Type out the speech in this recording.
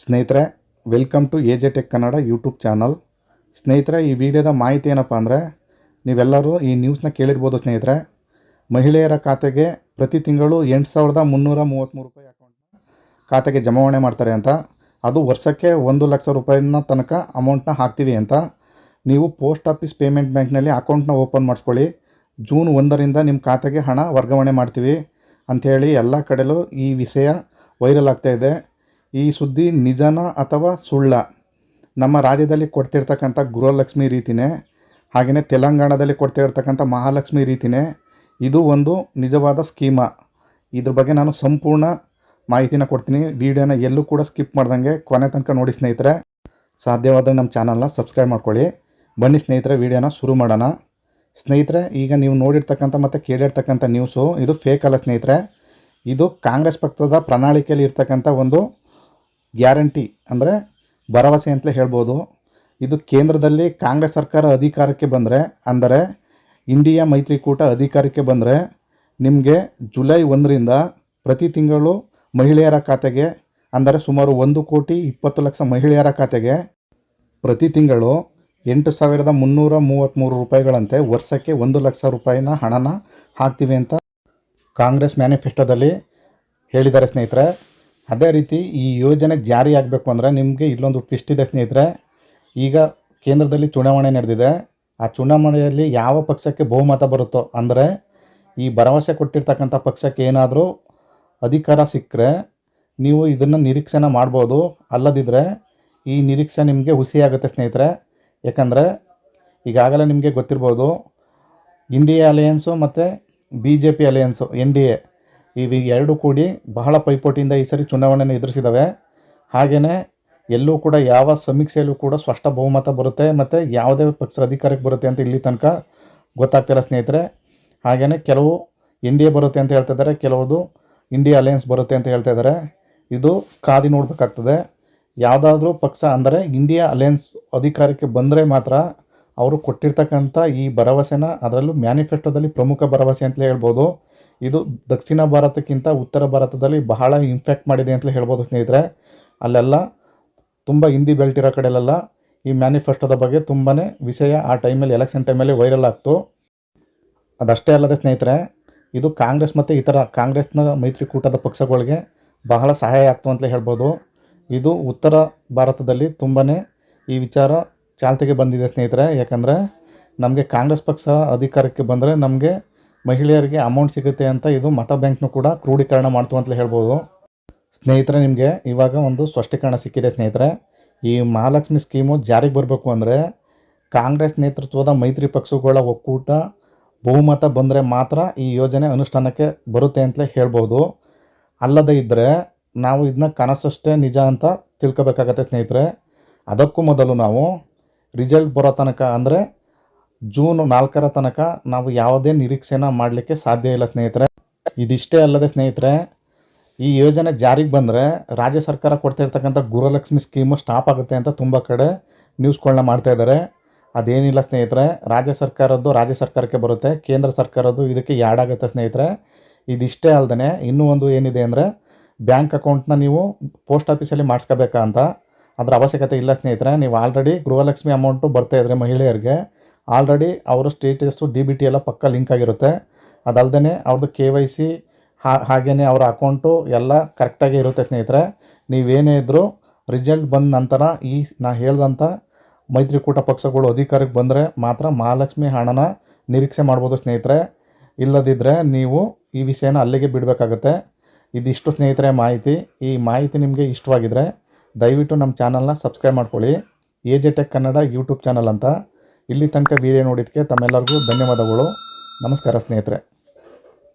ಸ್ನೇಹಿತರೆ welcome to A J tech Kannada YouTube channel ಸ್ನೇಹಿತರೆ, ಈ ವಿಡಿಯೋದ ಮಾಹಿತಿ ಏನಪ್ಪ ಅಂದರೆ, ನೀವೆಲ್ಲರೂ ಈ ನ್ಯೂಸ್ನ ಕೇಳಿರ್ಬೋದು ಸ್ನೇಹಿತರೆ. ಮಹಿಳೆಯರ ಖಾತೆಗೆ ಪ್ರತಿ ತಿಂಗಳು ಎಂಟು ಸಾವಿರದ ಮುನ್ನೂರ ಮೂವತ್ತ್ಮೂರು ರೂಪಾಯಿ ಅಕೌಂಟ್ ಖಾತೆಗೆ ಜಮಾವಣೆ ಮಾಡ್ತಾರೆ ಅಂತ. ಅದು ವರ್ಷಕ್ಕೆ ಒಂದು ಲಕ್ಷ ರೂಪಾಯಿನ ತನಕ ಅಮೌಂಟ್ನ ಹಾಕ್ತೀವಿ ಅಂತ. ನೀವು ಪೋಸ್ಟ್ ಆಫೀಸ್ ಪೇಮೆಂಟ್ ಬ್ಯಾಂಕ್ನಲ್ಲಿ ಅಕೌಂಟ್ನ ಓಪನ್ ಮಾಡಿಸ್ಕೊಳ್ಳಿ. ಜೂನ್ ಒಂದರಿಂದ ನಿಮ್ಮ ಖಾತೆಗೆ ಹಣ ವರ್ಗಾವಣೆ ಮಾಡ್ತೀವಿ. ಅಂಥೇಳಿ ಎಲ್ಲ ಕಡೆಯಲ್ಲೂ ಈ ವಿಷಯ ವೈರಲ್ ಆಗ್ತಾ ಇದೆ. ಈ ಸುದ್ದಿ ನಿಜನ ಅಥವಾ ಸುಳ್ಳ? ನಮ್ಮ ರಾಜ್ಯದಲ್ಲಿ ಕೊಡ್ತಿರ್ತಕ್ಕಂಥ ಗೃಹಲಕ್ಷ್ಮಿ ರೀತಿನೇ ಹಾಗೆಯೇ ತೆಲಂಗಾಣದಲ್ಲಿ ಕೊಡ್ತಿರ್ತಕ್ಕಂಥ ಮಹಾಲಕ್ಷ್ಮಿ ರೀತಿನೇ ಇದು ಒಂದು ನಿಜವಾದ ಸ್ಕೀಮ. ಇದ್ರ ಬಗ್ಗೆ ನಾನು ಸಂಪೂರ್ಣ ಮಾಹಿತಿನ ಕೊಡ್ತೀನಿ. ವಿಡಿಯೋನ ಎಲ್ಲೂ ಕೂಡ ಸ್ಕಿಪ್ ಮಾಡ್ದಂಗೆ ಕೊನೆ ತನಕ ನೋಡಿ ಸ್ನೇಹಿತರೆ. ಸಾಧ್ಯವಾದರೆ ನಮ್ಮ ಚಾನಲ್ನ ಸಬ್ಸ್ಕ್ರೈಬ್ ಮಾಡ್ಕೊಳ್ಳಿ. ಬನ್ನಿ ಸ್ನೇಹಿತರೆ, ವಿಡಿಯೋನ ಶುರು ಮಾಡೋಣ. ಸ್ನೇಹಿತರೆ, ಈಗ ನೀವು ನೋಡಿರ್ತಕ್ಕಂಥ ಮತ್ತು ಕೇಳಿರ್ತಕ್ಕಂಥ ನ್ಯೂಸು ಇದು ಫೇಕ್ ಅಲ್ಲ ಸ್ನೇಹಿತರೆ. ಇದು ಕಾಂಗ್ರೆಸ್ ಪಕ್ಷದ ಪ್ರಣಾಳಿಕೆಯಲ್ಲಿ ಇರ್ತಕ್ಕಂಥ ಒಂದು ಗ್ಯಾರಂಟಿ ಅಂದರೆ ಭರವಸೆ ಅಂತಲೇ ಹೇಳ್ಬೋದು. ಇದು ಕೇಂದ್ರದಲ್ಲಿ ಕಾಂಗ್ರೆಸ್ ಸರ್ಕಾರ ಅಧಿಕಾರಕ್ಕೆ ಬಂದರೆ, ಅಂದರೆ ಇಂಡಿಯಾ ಮೈತ್ರಿಕೂಟ ಅಧಿಕಾರಕ್ಕೆ ಬಂದರೆ ನಿಮಗೆ ಜುಲೈ ಒಂದರಿಂದ ಪ್ರತಿ ತಿಂಗಳು ಮಹಿಳೆಯರ ಖಾತೆಗೆ, ಅಂದರೆ ಸುಮಾರು ಒಂದು ಕೋಟಿ ಇಪ್ಪತ್ತು ಲಕ್ಷ ಮಹಿಳೆಯರ ಖಾತೆಗೆ ಪ್ರತಿ ತಿಂಗಳು ಎಂಟು ಸಾವಿರದ ಮುನ್ನೂರ ಮೂವತ್ತ್ಮೂರು ರೂಪಾಯಿಗಳಂತೆ ವರ್ಷಕ್ಕೆ ಒಂದು ಲಕ್ಷ ರೂಪಾಯಿನ ಹಣನ ಹಾಕ್ತೀವಿ ಅಂತ ಕಾಂಗ್ರೆಸ್ ಮ್ಯಾನಿಫೆಸ್ಟೋದಲ್ಲಿ ಹೇಳಿದ್ದಾರೆ ಸ್ನೇಹಿತರೆ. ಅದೇ ರೀತಿ ಈ ಯೋಜನೆ ಜಾರಿ ಆಗಬೇಕು ಅಂದರೆ ನಿಮಗೆ ಇಲ್ಲೊಂದು ಟ್ವಿಸ್ಟ್ ಇದೆ ಸ್ನೇಹಿತರೆ. ಈಗ ಕೇಂದ್ರದಲ್ಲಿ ಚುನಾವಣೆ ನಡೆದಿದೆ. ಆ ಚುನಾವಣೆಯಲ್ಲಿ ಯಾವ ಪಕ್ಷಕ್ಕೆ ಬಹುಮತ ಬರುತ್ತೋ ಅಂದರೆ ಈ ಭರವಸೆ ಕೊಟ್ಟಿರ್ತಕ್ಕಂಥ ಪಕ್ಷಕ್ಕೆ ಏನಾದರೂ ಅಧಿಕಾರ ಸಿಕ್ಕರೆ ನೀವು ಇದನ್ನು ನಿರೀಕ್ಷೆನ ಮಾಡ್ಬೋದು. ಅಲ್ಲದಿದ್ದರೆ ಈ ನಿರೀಕ್ಷೆ ನಿಮಗೆ ಹುಸಿಯಾಗುತ್ತೆ ಸ್ನೇಹಿತರೆ. ಯಾಕಂದರೆ ಈಗಾಗಲೇ ನಿಮಗೆ ಗೊತ್ತಿರ್ಬೋದು ಇಂಡಿಯಾ ಅಲಯನ್ಸು ಮತ್ತು B J P alliance N D A ಇವು ಎರಡು ಕೂಡಿ ಬಹಳ ಪೈಪೋಟಿಯಿಂದ ಈ ಸರಿ ಚುನಾವಣೆಯನ್ನು ಎದುರಿಸಿದ್ದಾವೆ ಹಾಗೆಯೇ ಎಲ್ಲೂ ಕೂಡ ಯಾವ ಸಮೀಕ್ಷೆಯಲ್ಲೂ ಕೂಡ ಸ್ಪಷ್ಟ ಬಹುಮತ ಬರುತ್ತೆ ಮತ್ತು ಯಾವುದೇ ಪಕ್ಷ ಅಧಿಕಾರಕ್ಕೆ ಬರುತ್ತೆ ಅಂತ ಇಲ್ಲಿ ತನಕ ಗೊತ್ತಾಗ್ತಿಲ್ಲ ಸ್ನೇಹಿತರೆ. ಹಾಗೆಯೇ ಕೆಲವು ಎನ್ ಬರುತ್ತೆ ಅಂತ ಹೇಳ್ತಾ ಇದ್ದಾರೆ ಇಂಡಿಯಾ ಅಲಯನ್ಸ್ ಬರುತ್ತೆ ಅಂತ ಹೇಳ್ತಾ ಇದ್ದಾರೆ. ಇದು ಕಾದಿ ನೋಡಬೇಕಾಗ್ತದೆ. ಯಾವುದಾದ್ರೂ ಪಕ್ಷ ಅಂದರೆ ಇಂಡಿಯಾ ಅಲಯನ್ಸ್ ಅಧಿಕಾರಕ್ಕೆ ಬಂದರೆ ಮಾತ್ರ ಅವರು ಕೊಟ್ಟಿರ್ತಕ್ಕಂಥ ಈ ಭರವಸೆನ ಅದರಲ್ಲೂ ಮ್ಯಾನಿಫೆಸ್ಟೋದಲ್ಲಿ ಪ್ರಮುಖ ಭರವಸೆ ಅಂತಲೇ ಹೇಳ್ಬೋದು. ಇದು ದಕ್ಷಿಣ ಭಾರತಕ್ಕಿಂತ ಉತ್ತರ ಭಾರತದಲ್ಲಿ ಬಹಳ ಇಂಫ್ಯಾಕ್ಟ್ ಮಾಡಿದೆ ಅಂತಲೇ ಹೇಳ್ಬೋದು ಸ್ನೇಹಿತರೆ. ಅಲ್ಲೆಲ್ಲ ತುಂಬ ಹಿಂದಿ ಇರೋ ಕಡೆಯಲ್ಲೆಲ್ಲ ಈ ಮ್ಯಾನಿಫೆಸ್ಟೋದ ಬಗ್ಗೆ ತುಂಬಾ ವಿಷಯ ಆ ಟೈಮಲ್ಲಿ ಎಲೆಕ್ಷನ್ ಟೈಮಲ್ಲಿ ವೈರಲ್ ಆಗ್ತು. ಅದಷ್ಟೇ ಅಲ್ಲದೆ ಸ್ನೇಹಿತರೆ, ಇದು ಕಾಂಗ್ರೆಸ್ ಮತ್ತು ಇತರ ಕಾಂಗ್ರೆಸ್ನ ಮೈತ್ರಿಕೂಟದ ಪಕ್ಷಗಳಿಗೆ ಬಹಳ ಸಹಾಯ ಆಗ್ತು ಅಂತಲೇ ಹೇಳ್ಬೋದು. ಇದು ಉತ್ತರ ಭಾರತದಲ್ಲಿ ತುಂಬಾ ಈ ವಿಚಾರ ಚಾಲ್ತಿಗೆ ಬಂದಿದೆ ಸ್ನೇಹಿತರೆ. ಯಾಕಂದರೆ ನಮಗೆ ಕಾಂಗ್ರೆಸ್ ಪಕ್ಷ ಅಧಿಕಾರಕ್ಕೆ ಬಂದರೆ ನಮಗೆ ಮಹಿಳೆಯರಿಗೆ ಅಮೌಂಟ್ ಸಿಗುತ್ತೆ ಅಂತ ಇದು ಮತ ಬ್ಯಾಂಕ್ನು ಕೂಡ ಕ್ರೋಢೀಕರಣ ಮಾಡ್ತು ಅಂತಲೇ ಹೇಳ್ಬೋದು. ಸ್ನೇಹಿತರೆ, ನಿಮಗೆ ಇವಾಗ ಒಂದು ಸ್ಪಷ್ಟೀಕರಣ ಸಿಕ್ಕಿದೆ ಸ್ನೇಹಿತರೆ. ಈ ಮಹಾಲಕ್ಷ್ಮಿ ಸ್ಕೀಮು ಜಾರಿಗೆ ಬರಬೇಕು ಅಂದರೆ ಕಾಂಗ್ರೆಸ್ ನೇತೃತ್ವದ ಮೈತ್ರಿ ಪಕ್ಷಗಳ ಒಕ್ಕೂಟ, ಬಹುಮತ ಬಂದರೆ ಮಾತ್ರ ಈ ಯೋಜನೆ ಅನುಷ್ಠಾನಕ್ಕೆ ಬರುತ್ತೆ ಅಂತಲೇ ಹೇಳ್ಬೋದು. ಅಲ್ಲದೇ ಇದ್ದರೆ ನಾವು ಇದನ್ನ ಕನಸಷ್ಟೇ ನಿಜ ಅಂತ ತಿಳ್ಕೊಬೇಕಾಗತ್ತೆ ಸ್ನೇಹಿತರೆ. ಅದಕ್ಕೂ ಮೊದಲು ನಾವು ರಿಸಲ್ಟ್ ಬರೋ ತನಕ ಅಂದರೆ ಜೂನ್ ನಾಲ್ಕರ ತನಕ ನಾವು ಯಾವುದೇ ನಿರೀಕ್ಷೆನ ಮಾಡಲಿಕ್ಕೆ ಸಾಧ್ಯ ಇಲ್ಲ ಸ್ನೇಹಿತರೆ. ಇದಿಷ್ಟೇ ಅಲ್ಲದೆ ಸ್ನೇಹಿತರೆ, ಈ ಯೋಜನೆ ಜಾರಿಗೆ ಬಂದರೆ ರಾಜ್ಯ ಸರ್ಕಾರ ಕೊಡ್ತಿರ್ತಕ್ಕಂಥ ಗೃಹಲಕ್ಷ್ಮಿ ಸ್ಕೀಮು ಸ್ಟಾಪ್ ಆಗುತ್ತೆ ಅಂತ ತುಂಬ ಕಡೆ ನ್ಯೂಸ್ಗಳನ್ನ ಮಾಡ್ತಾ ಇದ್ದಾರೆ. ಅದೇನಿಲ್ಲ ಸ್ನೇಹಿತರೆ, ರಾಜ್ಯ ಸರ್ಕಾರದ್ದು ರಾಜ್ಯ ಸರ್ಕಾರಕ್ಕೆ ಬರುತ್ತೆ, ಕೇಂದ್ರ ಸರ್ಕಾರದ್ದು ಇದಕ್ಕೆ ಯಾಡಾಗುತ್ತೆ ಸ್ನೇಹಿತರೆ. ಇದಿಷ್ಟೇ ಅಲ್ಲದೆ ಇನ್ನೂ ಒಂದು ಏನಿದೆ ಅಂದರೆ, ಬ್ಯಾಂಕ್ ಅಕೌಂಟ್ನ ನೀವು ಪೋಸ್ಟ್ ಆಫೀಸಲ್ಲಿ ಮಾಡಿಸ್ಕೋಬೇಕಾ ಅಂತ ಅದರ ಅವಶ್ಯಕತೆ ಇಲ್ಲ ಸ್ನೇಹಿತರೆ. ನೀವು ಆಲ್ರೆಡಿ ಗೃಹಲಕ್ಷ್ಮಿ ಅಮೌಂಟು ಬರ್ತಾಯಿದ್ರೆ ಮಹಿಳೆಯರಿಗೆ ಆಲ್ರೆಡಿ ಅವರ ಸ್ಟೇಟಸ್ಸು ಡಿ ಬಿ ಟಿ ಎಲ್ಲ ಪಕ್ಕ ಲಿಂಕ್ ಆಗಿರುತ್ತೆ. ಅದಲ್ಲದೆ ಅವ್ರದ್ದು ಕೆ ವೈ ಸಿ ಹಾಗೆಯೇ ಅವರ ಅಕೌಂಟು ಎಲ್ಲ ಕರೆಕ್ಟಾಗಿ ಇರುತ್ತೆ ಸ್ನೇಹಿತರೆ. ನೀವೇನೇ ಇದ್ದರೂ ರಿಸಲ್ಟ್ ಬಂದ ನಂತರ ಈ ನಾ ಹೇಳ್ದಂಥ ಮೈತ್ರಿಕೂಟ ಪಕ್ಷಗಳು ಅಧಿಕಾರಕ್ಕೆ ಬಂದರೆ ಮಾತ್ರ ಮಹಾಲಕ್ಷ್ಮಿ ಹಣನ ನಿರೀಕ್ಷೆ ಮಾಡ್ಬೋದು ಸ್ನೇಹಿತರೆ. ಇಲ್ಲದಿದ್ದರೆ ನೀವು ಈ ವಿಷಯನ ಅಲ್ಲಿಗೆ ಬಿಡಬೇಕಾಗತ್ತೆ. ಇದಿಷ್ಟು ಸ್ನೇಹಿತರೆ ಮಾಹಿತಿ. ಈ ಮಾಹಿತಿ ನಿಮಗೆ ಇಷ್ಟವಾಗಿದ್ದರೆ ದಯವಿಟ್ಟು ನಮ್ಮ ಚಾನಲ್ನ ಸಬ್ಸ್ಕ್ರೈಬ್ ಮಾಡ್ಕೊಳ್ಳಿ. A J tech Kannada YouTube channel ಅಂತ. ಇಲ್ಲಿ ತನಕ ವಿಡಿಯೋ ನೋಡಿದ್ದಕ್ಕೆ ತಮ್ಮೆಲ್ಲರಿಗೂ ಧನ್ಯವಾದಗಳು. ನಮಸ್ಕಾರ ಸ್ನೇಹಿತರೆ.